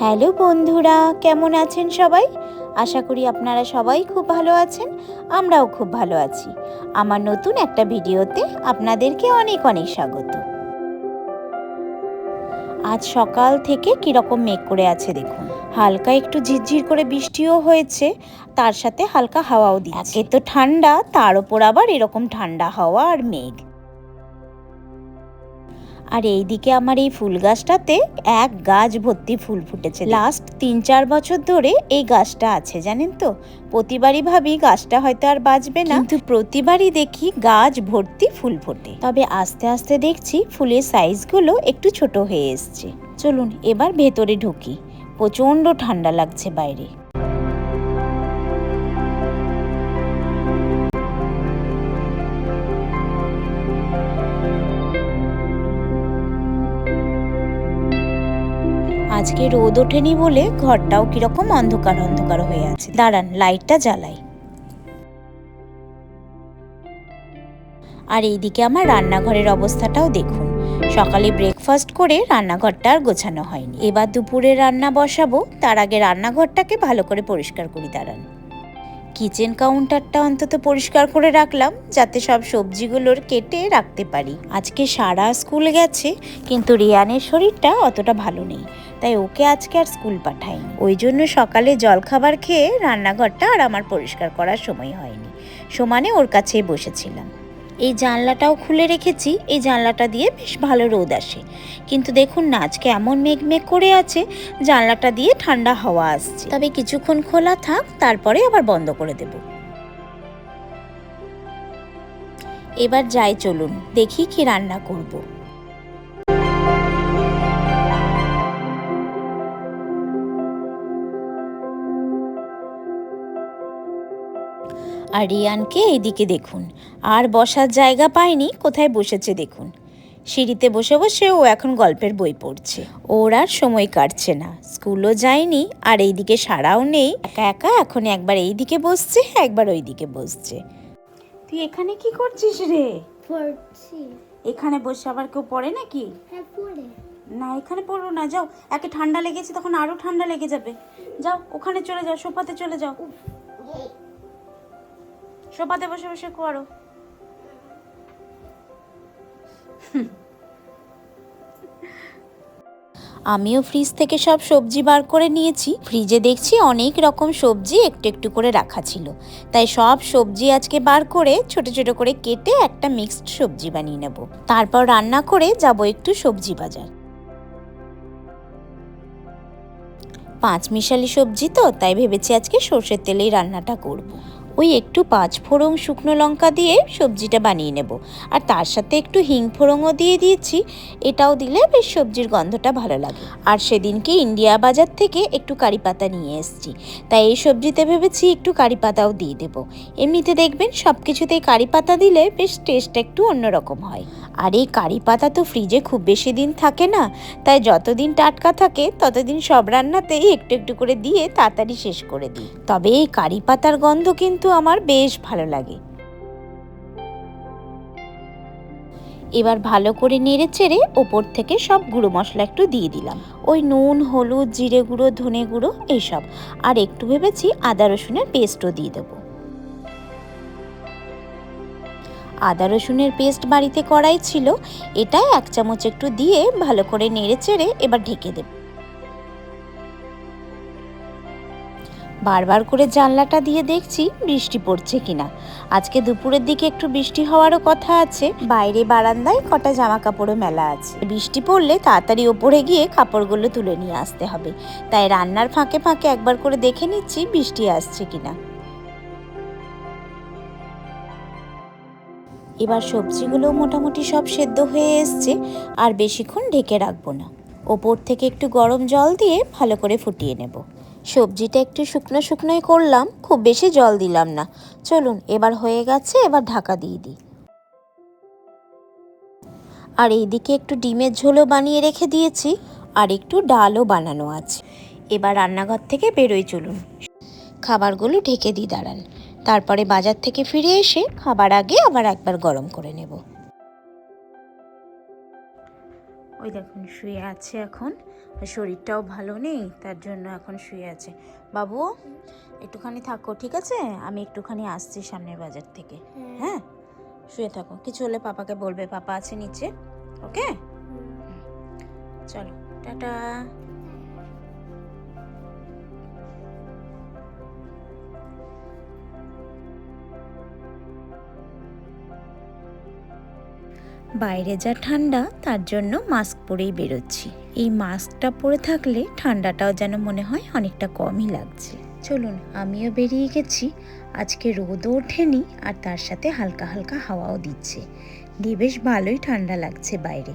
Hello বন্ধুরা, কেমন আছেন সবাই? আশা করি আপনারা সবাই খুব ভালো আছেন, আমরাও খুব ভালো আছি। আমার নতুন একটা ভিডিওতে আপনাদেরকে অনেক অনেক স্বাগত। আজ সকাল থেকে কীরকম মেঘ করে আছে দেখুন। হালকা একটু ঝিরঝির করে বৃষ্টিও হয়েছে, তার সাথে হালকা হাওয়াও দিচ্ছে। একে তো ঠান্ডা, তার ওপর আবার এরকম ঠান্ডা হাওয়া আর মেঘ। আর এইদিকে আমার এই ফুল গাছটাতে এক গাছ ভর্তি ফুল ফুটেছে। লাস্ট তিন চার বছর ধরে এই গাছটা আছে জানেন তো? প্রতিবারই ভাবি গাছটা হয়তো আর বাঁচবে না। কিন্তু প্রতিবারই দেখি গাছ ভর্তি ফুল ফোটে। তবে আস্তে আস্তে দেখছি ফুলের সাইজগুলো একটু ছোট হয়ে এসছে। চলুন এবার ভেতরে ঢুকি। প্রচণ্ড ঠান্ডা লাগছে বাইরে। আজকে রোদ ওঠেনি বলে ঘরটাও কীরকম অন্ধকার অন্ধকার হয়ে আছে। দাঁড়ান, লাইটটা জ্বালাই। আর এইদিকে আমার রান্নাঘরের অবস্থাটাও দেখুন। সকালে ব্রেকফাস্ট করে রান্নাঘরটা আর গোছানো হয়নি। এবার দুপুরে রান্না বসাবো, তার আগে রান্নাঘরটাকে ভালো করে পরিষ্কার করি, দাঁড়ান। কিচেন কাউন্টারটা অন্তত পরিষ্কার করে রাখলাম, যাতে সব সবজিগুলোর কেটে রাখতে পারি। আজকে সারা স্কুল গেছে, কিন্তু রিয়ানের শরীরটা অতটা ভালো নেই। তাই ওকে আজকে আর স্কুল পাঠাইনি। ওই জন্য সকালে জলখাবার খেয়ে রান্নাঘরটা আর আমার পরিষ্কার করার সময় হয়নি। সমানে ওর কাছেই বসেছিলাম। এই জানলাটাও খুলে রেখেছি, এই জানলাটা দিয়ে বেশ ভালো রোদ আসে। কিন্তু দেখুন না, আজকে এমন মেঘ মেঘ করে আছে, জানলাটা দিয়ে ঠান্ডা হাওয়া আসছে। তবে কিছুক্ষণ খোলা থাক, তারপরে আবার বন্ধ করে দেব। এবার যাই চলুন, দেখি কি রান্না করব। আর রিয়ানকে এইদিকে দেখুন। আর বসার জায়গা পায়নি কোথায় বসেছে দেখুন। সিঁড়িতে বসে বসে ও এখন গল্পের বই পড়ছে। ওর আর সময় কাটছে না। স্কুলও যায়নি আর এইদিকে সারাও নেই। একা একা এখন একবার এইদিকে বসছে একবার ওইদিকে বসছে। তুই এখানে কি করছিস রে? পড়ছি। এখানে বসে আবার কেউ পড়ে নাকি? হ্যাঁ পড়ে। না এখানে পড়ব না যাও। একে ঠান্ডা লেগেছে তখন আরও ঠান্ডা লেগে যাবে। যাও ওখানে চলে যাও সোফাতে চলে যাও। সোফাতে বসে বসে করো। আমিও ফ্রিজ থেকে সব সবজি বার করে নিয়েছি। ফ্রিজে দেখছি অনেক রকম সবজি একটু একটু করে রাখা ছিল। তাই সব সবজি আজকে বার করে ছোট ছোট করে কেটে একটা মিক্সড সবজি বানিয়ে নেব। তারপর রান্না করে যাব একটু সবজি বাজার। পাঁচ মিশালি সবজি তো, তাই ভেবেছি আজকে সর্ষের তেলেই রান্নাটা করব। ওই একটু পাঁচ ফোড়ং শুকনো লঙ্কা দিয়ে সবজিটা বানিয়ে নেব। আর তার সাথে একটু হিং ফোড়ংও দিয়ে দিয়েছি। এটাও দিলে বেশ সবজির গন্ধটা ভালো লাগে। আর সেদিনকে ইন্ডিয়া বাজার থেকে একটু কারি পাতা নিয়ে এসেছি। তাই এই সবজিতে ভেবেছি একটু কারি পাতাও দিয়ে দেবো। এমনিতে দেখবেন সব কিছুতেই কারি পাতা দিলে বেশ টেস্ট একটু অন্যরকম হয়। আর এই কারি পাতা তো ফ্রিজে খুব বেশি দিন থাকে না। তাই যতদিন টাটকা থাকে, ততদিন সব রান্নাতেই একটু একটু করে দিয়ে তাড়াতাড়ি শেষ করে দিই। তবে এই কারি পাতার গন্ধ কিন্তু আমার বেশ ভালো লাগে। এবার ভালো করে নেড়ে চেড়ে ওপর থেকে সব গুঁড়ো মশলা একটু দিয়ে দিলাম। ওই নুন, হলুদ, জিরে গুঁড়ো, ধনে গুঁড়ো এইসব। আর একটু ভেবেছি আদা, রসুনের পেস্টও দিয়ে দেবো। আদা, রসুনের পেস্ট বাড়িতে করাই ছিল। এটাই এক চামচ একটু দিয়ে ভালো করে নেড়ে চেড়ে এবার ঢেকে দেব। বারবার করে জানলাটা দিয়ে দেখছি বৃষ্টি পড়ছে কিনা। আজকে দুপুরের দিকে একটু বৃষ্টি হওয়ারও কথা আছে। বাইরে বারান্দায় কটা জামা কাপড়ও মেলা আছে। বৃষ্টি পড়লে তাড়াতাড়ি ওপরে গিয়ে কাপড়গুলো তুলে নিয়ে আসতে হবে। তাই রান্নার ফাঁকে ফাঁকে একবার করে দেখে নিচ্ছি বৃষ্টি আসছে কিনা। এবার সবজিগুলো মোটামুটি সব সেদ্ধ হয়ে এসছে, আর বেশিক্ষণ ঢেকে রাখব না। ওপর থেকে একটু গরম জল দিয়ে ভালো করে ফুটিয়ে নেব। সবজিটা একটু শুকনো শুকনোই করলাম, খুব বেশি জল দিলাম না। চলুন, এবার হয়ে গেছে, এবার ঢাকা দিয়ে দিই। আর এইদিকে একটু ডিমের ঝোলও বানিয়ে রেখে দিয়েছি, আর একটু ডালও বানানো আছে। এবার রান্নাঘর থেকে বেরোই চলুন। খাবারগুলো ঢেকে দিই, দাঁড়ান। তারপরে বাজার থেকে ফিরে এসে খাবার আগে আবার একবার গরম করে নেব। ওই দেখুন শুয়ে আছে এখন। আর শরীরটাও ভালো নেই তার জন্য এখন শুয়ে আছে। বাবু একটুখানি থাকো ঠিক আছে? আমি একটুখানি আসছি সামনের বাজার থেকে। হ্যাঁ। শুয়ে থাকো। কিছু হলে পাপাকে বলবে পাপা আছে নিচে ওকে? চলো টাটা। বাইরে যা ঠান্ডা, তার জন্য মাস্ক পরেই বেরোচ্ছি। এই মাস্কটা পরে থাকলে ঠান্ডাটাও যেন মনে হয় অনেকটা কমই লাগছে। চলুন, আমিও বেরিয়ে গেছি। আজকে রোদও ওঠেনি আর তার সাথে হালকা হালকা হাওয়াও দিচ্ছে। দিয়ে বেশ ভালোই ঠান্ডা লাগছে বাইরে।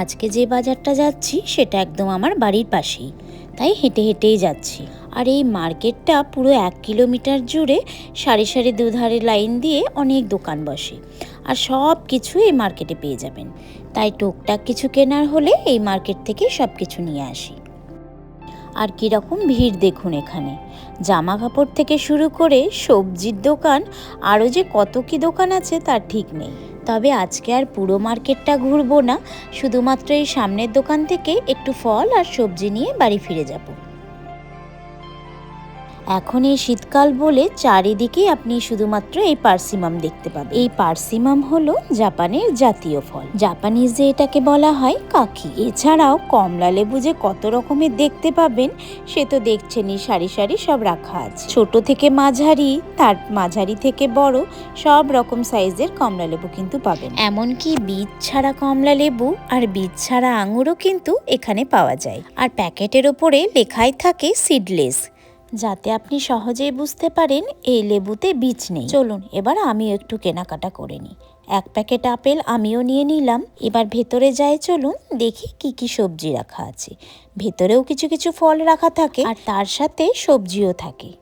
আজকে যে বাজারটা যাচ্ছি, সেটা একদম আমার বাড়ির পাশেই। তাই হেঁটে হেঁটেই যাচ্ছি। আর এই মার্কেটটা পুরো এক কিলোমিটার জুড়ে সারি সারি দুধারে লাইন দিয়ে অনেক দোকান বসে। আর সব কিছু এই মার্কেটে পেয়ে যাবেন। তাই টুকটাক কিছু কেনার হলে এই মার্কেট থেকে সব কিছু নিয়ে আসি। আর কীরকম ভিড় দেখুন এখানে। জামা কাপড় থেকে শুরু করে সবজির দোকান, আরও যে কত কী দোকান আছে তার ঠিক নেই। তবে আজকে আর পুরো মার্কেটটা ঘুরবো না, শুধুমাত্র এই সামনের দোকান থেকে একটু ফল আর সবজি নিয়ে বাড়ি ফিরে যাব। এখন এই শীতকাল বলে চারিদিকে আপনি শুধুমাত্র এই পার্সিমাম দেখতে পাবেন। এই পার্সিমাম হলো জাপানের জাতীয় ফল। জাপানিজে এটাকে বলা হয় কাকি। এছাড়াও কমলা লেবু যে কত রকমের দেখতে পাবেন, সে তো দেখছেনই, সারি সারি সব রাখা আছে। ছোট থেকে মাঝারি, তার মাঝারি থেকে বড়, সব রকম সাইজের কমলা লেবু কিন্তু পাবেন। এমনকি বীজ ছাড়া কমলা লেবু আর বীজ ছাড়া আঙুরও কিন্তু এখানে পাওয়া যায়। আর প্যাকেটের ওপরে লেখাই থাকে সিডলেস যাতে আপনি সহজেই বুঝতে পারেন এই লেবুতে বীজ নেই। চলুন, এবার আমিও একটু কেনাকাটা করে নিই। এক প্যাকেট আপেল আমিও নিয়ে নিলাম। এবার ভেতরে যাই, চলুন দেখি কি কি সবজি রাখা আছে। ভেতরেও কিছু কিছু ফল রাখা থাকে আর তার সাথে সবজিও থাকে।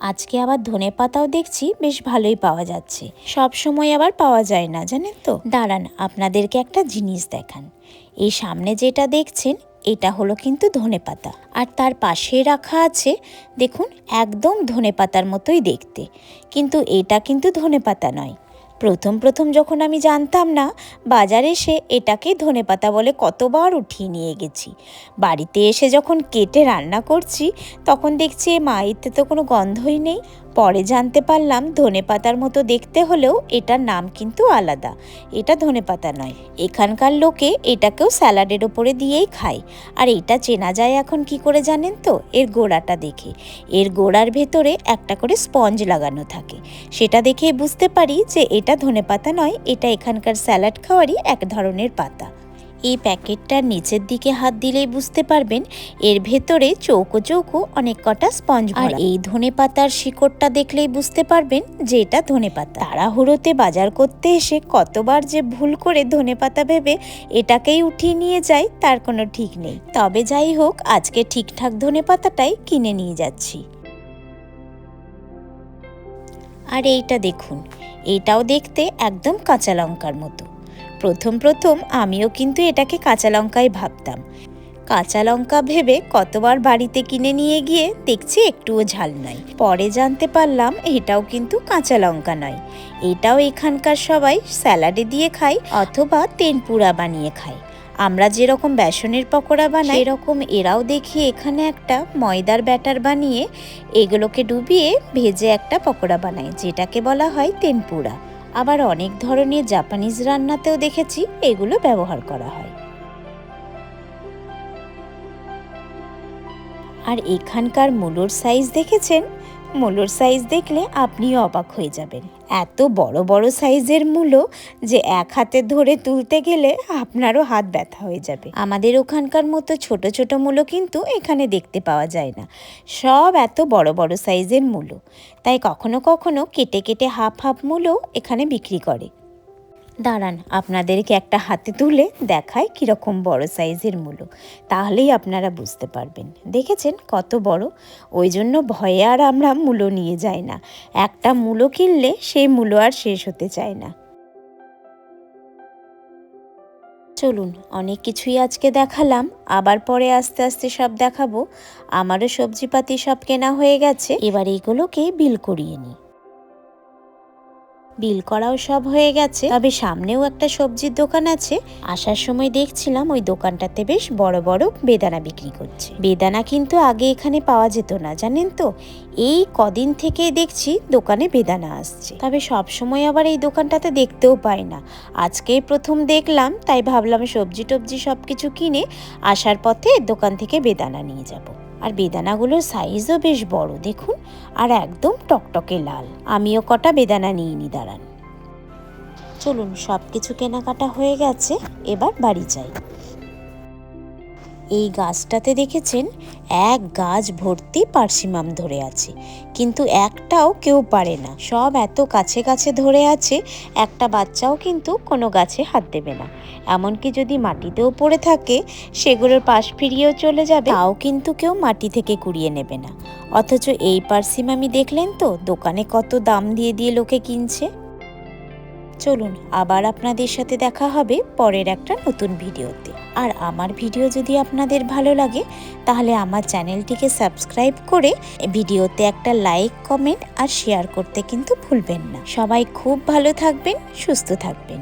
আজকে আবার ধনে পাতাও দেখছি, বেশ ভালোই পাওয়া যাচ্ছে। সব সময় আবার পাওয়া যায় না, জানেন তো? দাঁড়ান, আপনাদেরকে একটা জিনিস দেখান। এই সামনে যেটা দেখছেন এটা হলো কিন্তু ধনে পাতা। আর তার পাশে রাখা আছে, দেখুন, একদম ধনে পাতার মতোই দেখতে। কিন্তু এটা কিন্তু ধনে পাতা নয়। প্রথম প্রথম যখন আমি জানতাম না, বাজারে এসে এটাকে ধনে পাতা বলে কতবার উঠিয়ে নিয়ে গেছি। বাড়িতে এসে যখন কেটে রান্না করছি, তখন দেখছি, মা, এতে তো কোনো গন্ধই নেই। পরে জানতে পারলাম ধনে পাতার মতো দেখতে হলেও এটার নাম কিন্তু আলাদা। এটা ধনে পাতা নয়। এখানকার লোকে এটাকেও স্যালাডের ওপরে দিয়েই খায়। আর এটা চেনা যায় এখন কি করে জানেন তো? এর গোড়াটা দেখে। এর গোড়ার ভেতরে একটা করে স্পঞ্জ লাগানো থাকে। সেটা দেখে বুঝতে পারি যে এটা ধনে পাতা নয়, এটা এখানকার স্যালাড খাওয়ারই এক ধরনের পাতা। এই প্যাকেটটার নিচের দিকে হাত দিলেই বুঝতে পারবেন এর ভেতরে চৌকো চৌকো অনেক কটা স্পঞ্জ আর এই ধনে পাতার শিকড়টা দেখলেই বুঝতে পারবেন যে এটা ধনে পাতা। তাড়াহুড়োতে বাজার করতে এসে কতবার যে ভুল করে ধনে পাতা ভেবে এটাকেই উঠিয়ে নিয়ে যাই তার কোনো ঠিক নেই। তবে যাই হোক আজকে ঠিকঠাক ধনে পাতাটাই কিনে নিয়ে যাচ্ছি। আর এইটা দেখুন এটাও দেখতে একদম কাঁচা লঙ্কার মতো। প্রথম প্রথম আমিও কিন্তু এটাকে কাঁচা লঙ্কাই ভাবতাম। কাঁচা লঙ্কা ভেবে কতবার বাড়িতে কিনে নিয়ে গিয়ে দেখছি একটুও ঝাল নাই। পরে জানতে পারলাম এটাও কিন্তু কাঁচা লঙ্কা নয়। এটাও এখানকার সবাই স্যালাডে দিয়ে খায় অথবা তেনপুরা বানিয়ে খায়। আমরা যেরকম বেসনের পকোড়া বানাই এরকম এরাও দেখি এখানে একটা ময়দার ব্যাটার বানিয়ে এগুলোকে ডুবিয়ে ভেজে একটা পকোড়া বানায়, যেটাকে বলা হয় তেনপুরা। আবার অনেক ধরনের জাপানিজ রান্নাতেও দেখেছি, এগুলো ব্যবহার করা হয়। আর এখানকার মুলোর সাইজ দেখেছেন? মুলোর সাইজ দেখলে আপনিও অবাক হয়ে যাবেন। এত বড় বড় সাইজের মূলো যে এক হাতে ধরে তুলতে গেলে আপনারও হাত ব্যথা হয়ে যাবে। আমাদের ওখানকার মতো ছোট ছোট মূলো কিন্তু এখানে দেখতে পাওয়া যায় না। সব এত বড় বড় সাইজের মূলো। তাই কখনো কখনো কেটে কেটে হাফ হাফ মূলো এখানে বিক্রি করে। দাঁড়ান, আপনাদেরকে একটা হাতে তুলে দেখায় কীরকম বড় সাইজের মূলো। তাহলেই আপনারা বুঝতে পারবেন। দেখেছেন কত বড়? ওই জন্য ভয়ে আর আমরা মূলো নিয়ে যাই না। একটা মূলো কিনলে সেই মূলো আর শেষ হতে চায় না। চলুন, অনেক কিছুই আজকে দেখালাম। আবার পরে আস্তে আস্তে সব দেখাবো। আমারও সবজিপাতি সব কেনা হয়ে গেছে। এবার এগুলোকে বিল করিয়ে নিই। বিল করাও সব হয়ে গেছে। তবে সামনেও একটা সবজির দোকান আছে। আসার সময় দেখছিলাম ওই দোকানটাতে বেশ বড় বড় বেদানা বিক্রি করছে। বেদানা কিন্তু আগে এখানে পাওয়া যেত না, জানেন তো? এই কদিন থেকে দেখছি দোকানে বেদানা আসছে। তবে সব সময় আবার এই দোকানটাতে দেখতেও পাই না। আজকেই প্রথম দেখলাম, তাই ভাবলাম সবজি টবজি সব কিছু কিনে আসার পথে দোকান থেকে বেদানা নিয়ে যাব। আর বেদানাগুলোর সাইজও বেশ বড়, দেখুন, আর একদম টকটকে লাল। আমিও কটা বেদানা নিয়ে নি, দাঁড়ান। চলুন সব কিছু কেনাকাটা হয়ে গেছে, এবার বাড়ি যাই। এই গাছটাতে দেখেছেন, এক গাছ ভর্তি পার্সিমাম ধরে আছে। কিন্তু একটাও কেউ পারে না। সব এত কাছে কাছে ধরে আছে, একটা বাচ্চাও কিন্তু কোনো গাছে হাত দেবে না। এমনকি যদি মাটিতেও পড়ে থাকে, সেগুলোর পাশ ফিরিয়েও চলে যাবে। তাও কিন্তু কেউ মাটি থেকে কুড়িয়ে নেবে না। অথচ এই পার্সিমামি দেখলেন তো, দোকানে কত দাম দিয়ে দিয়ে লোকে কিনছে। চলুন আবার আপনাদের সাথে দেখা হবে পরের একটা নতুন ভিডিওতে। আর আমার ভিডিও যদি আপনাদের ভালো লাগে, তাহলে আমার চ্যানেলটিকে সাবস্ক্রাইব করে ভিডিওতে একটা লাইক, কমেন্ট আর শেয়ার করতে কিন্তু ভুলবেন না। সবাই খুব ভালো থাকবেন, সুস্থ থাকবেন।